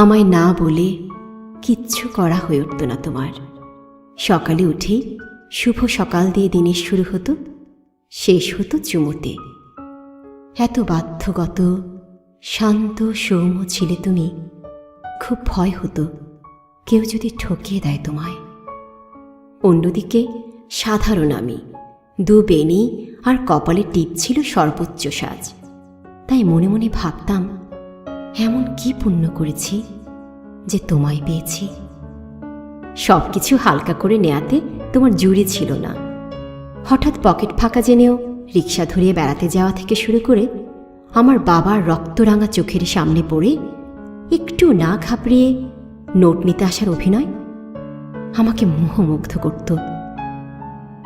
আমায় না বলে কিচ্ছু করা হয়ে উঠত না তোমার। সকালে উঠেই শুভ সকাল দিয়ে দিনের শুরু হতো, শেষ হতো চুমুতে। এত বাধ্যগত, শান্ত, সৌম্য ছিলে তুমি, খুব ভয় হতো কেউ যদি ঠকিয়ে দেয় তোমায়। অন্যদিকে সাধারণ আমি, দু বেনি আর কপালে টিপ ছিল সর্বোচ্চ সাজ। তাই মনে মনে ভাবতাম এমন কি পুণ্য করেছি যে তোমায় পেয়েছি? সব কিছু হালকা করে নেয়াতে তোমার জুড়ি ছিল না। হঠাৎ পকেট ফাঁকা জেনেও রিক্সা ধরিয়ে বেড়াতে যাওয়া থেকে শুরু করে আমার বাবার রক্তরাঙা চোখের সামনে পড়ে একটু না ঘাবড়িয়ে নোট নিতে আসার অভিনয় আমাকে মোহমুগ্ধ করত।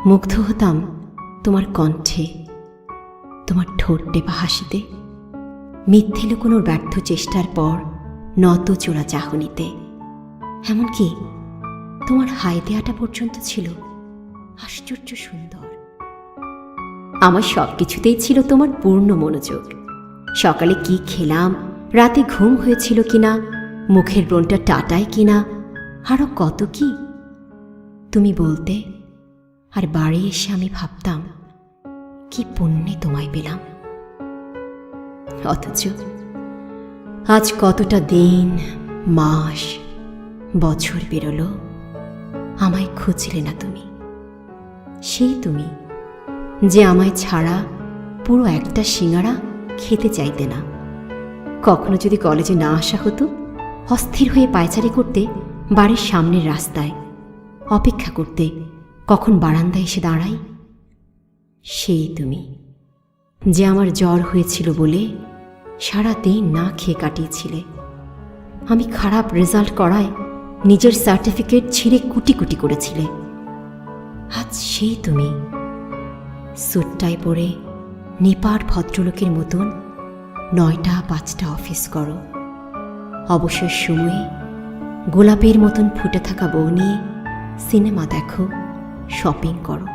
মুগ্ধ হতাম তোমার কণ্ঠে, তোমার ঠোঁট টেপা হাসিতে। মিথ্যে লুকোনোর ব্যর্থ চেষ্টার পর নত চোরা চাহনিতে। এমনকি তোমার হাই দেয়াটা পর্যন্ত ছিল আশ্চর্য সুন্দর। আমার সব কিছুতেই ছিল তোমার পূর্ণ মনোযোগ। সকালে কি খেলাম, রাতে ঘুম হয়েছিল কিনা, মুখের ব্রণটা টাটায় কিনা আরও কত কি? তুমি বলতে, আর বাড়ি এসে আমি ভাবতাম, কি পুণ্যে তোমায় পেলাম। অথচ আজ কতটা দিন, মাস, বছর বেরোলো আমায় খুঁজলে না তুমি। সেই তুমি যে আমায় ছাড়া পুরো একটা সিঙ্গারা খেতে চাইতে না। কখনো যদি কলেজে না আসা হতো, অস্থির হয়ে পায়চারি করতে বাড়ির সামনের রাস্তায়, অপেক্ষা করতে কখন বারান্দায় এসে দাঁড়াই? সেই তুমি যে আমার জ্বর হয়েছিল বলে সারা দিন না খেয়ে কাটিয়েছিলে। আমি খারাপ রেজাল্ট করায় নিজের সার্টিফিকেট ছিঁড়ে কুটি কুটি করেছিলে। আজ সেই তুমি। স্যুটটাই পরে নিপাট ভদ্রলোকের মতন নয়টা পাঁচটা অফিস করো। অবসর সময়ে গোলাপের মতন ফুটে থাকা বউ নিয়ে সিনেমা দেখো শপিং করো।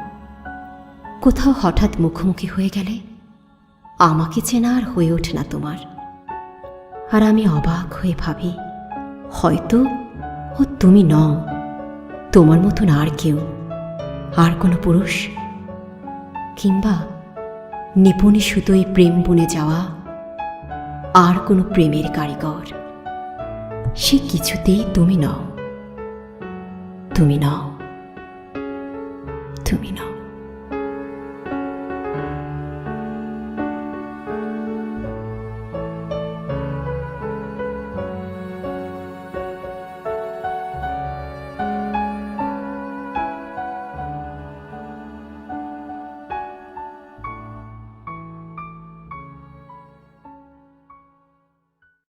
কোথাও হঠাৎ মুখোমুখি হয়ে গেলে আমাকে চেনা আর হয়ে ওঠে না তোমার। আর আমি অবাক হয়ে ভাবি, হয়তো ও তুমি নও, তোমার মতন আর কেউ, আর কোনো পুরুষ। কিংবা নিপুণী সুতোই প্রেম বুনে যাওয়া আর কোনো প্রেমের কারিগর। সে কিছুতেই তুমি নও তুমি নও তুমি নও।